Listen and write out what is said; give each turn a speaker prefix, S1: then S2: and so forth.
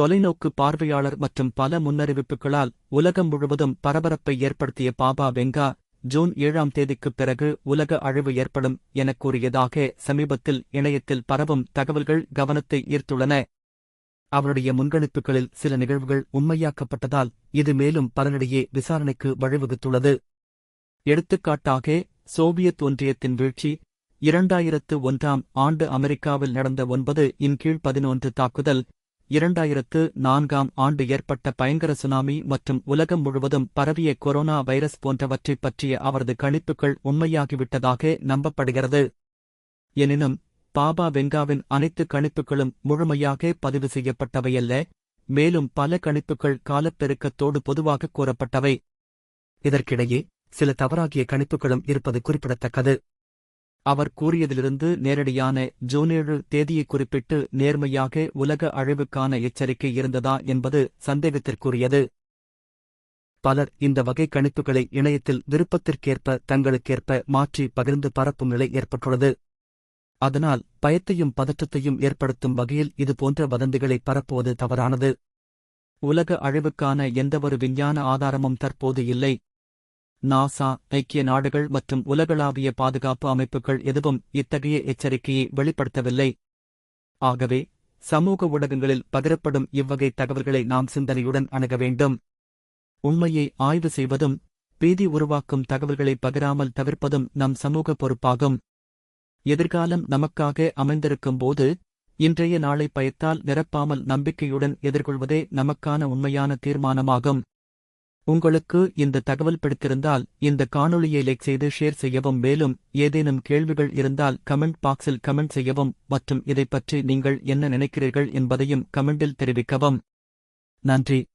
S1: தொலைநோக்கு பார்வையாளர் மற்றும் பல முன்னறிவிப்புகளால் உலகம் முழுவதும் பரபரப்பை ஏற்படுத்திய பாபா வெங்கா ஜூன் ஏழாம் தேதிக்குப் பிறகு உலக அழிவு ஏற்படும் எனக் கூறியதாக சமீபத்தில் இணையத்தில் பரவும் தகவல்கள் கவனத்தை ஈர்த்துள்ளன. அவருடைய முன்கணிப்புகளில் சில நிகழ்வுகள் உண்மையாக்கப்பட்டதால் இது மேலும் பலனிடையே விசாரணைக்கு வழிவகுத்துள்ளது. எடுத்துக்காட்டாக சோவியத் ஒன்றியத்தின் வீழ்ச்சி இரண்டாயிரத்து ஒன்றாம் ஆண்டு அமெரிக்காவில் நடந்த ஒன்பது இன் கீழ் பதினொன்று தாக்குதல் இரண்டாயிரத்து நான்காம் ஆண்டு ஏற்பட்ட பயங்கர சுனாமி மற்றும் உலகம் முழுவதும் பரவிய கொரோனா வைரஸ் போன்றவற்றைப் பற்றிய அவரது கணிப்புகள் உண்மையாகிவிட்டதாக நம்பப்படுகிறது. எனினும் பாபா வெங்காவின் அனைத்து கணிப்புகளும் முழுமையாக பதிவு செய்யப்பட்டவையல்ல மேலும் பல கணிப்புகள் காலப்பெருக்கத்தோடு பொதுவாக கூறப்பட்டவை. இதற்கிடையே சில தவறாகிய கணிப்புகளும் இருப்பது குறிப்பிடத்தக்கது. அவர் கூறியதிலிருந்து நேரடியான ஜூனேழு தேதியை குறிப்பிட்டு நேர்மையாக உலக அழிவுக்கான எச்சரிக்கை இருந்ததா என்பது சந்தேகத்திற்குரியது. பலர் இந்த வகை கணிப்புகளை இணையத்தில் விருப்பத்திற்கேற்ப தங்களுக்கேற்ப மாற்றி பகிர்ந்து பரப்பும் நிலை ஏற்பட்டுள்ளது. அதனால் பயத்தையும் பதற்றத்தையும் ஏற்படுத்தும் வகையில் இதுபோன்ற வதந்திகளை பரப்புவது தவறானது. உலக அழிவுக்கான எந்தவொரு விஞ்ஞான ஆதாரமும் தற்போது இல்லை. நாசா ஐக்கிய நாடுகள் மற்றும் உலகளாவிய பாதுகாப்பு அமைப்புகள் எதுவும் இத்தகைய எச்சரிக்கையை வெளிப்படுத்தவில்லை. ஆகவே சமூக ஊடகங்களில் பகிரப்படும் இவ்வகை தகவல்களை நாம் சிந்தனையுடன் அணுக வேண்டும். உண்மையை ஆய்வு செய்வதும் பீதி உருவாக்கும் தகவல்களை பகிராமல் தவிர்ப்பதும் நம் சமூக பொறுப்பாகும். எதிர்காலம் நமக்காக அமைந்திருக்கும் போது இன்றைய நாளை பயத்தால் நிரப்பாமல் நம்பிக்கையுடன் எதிர்கொள்வதே நமக்கான உண்மையான தீர்மானமாகும். உங்களுக்கு இந்த தகவல் பிடித்திருந்தால் இந்த காணொளியை லைக் செய்து ஷேர் செய்யவும் மேலும் ஏதேனும் கேள்விகள் இருந்தால் கமெண்ட் பாக்ஸில் கமெண்ட் செய்யவும் மற்றும் இதைப் பற்றி நீங்கள் என்ன நினைக்கிறீர்கள் என்பதையும் கமெண்டில் தெரிவிக்கவும். நன்றி.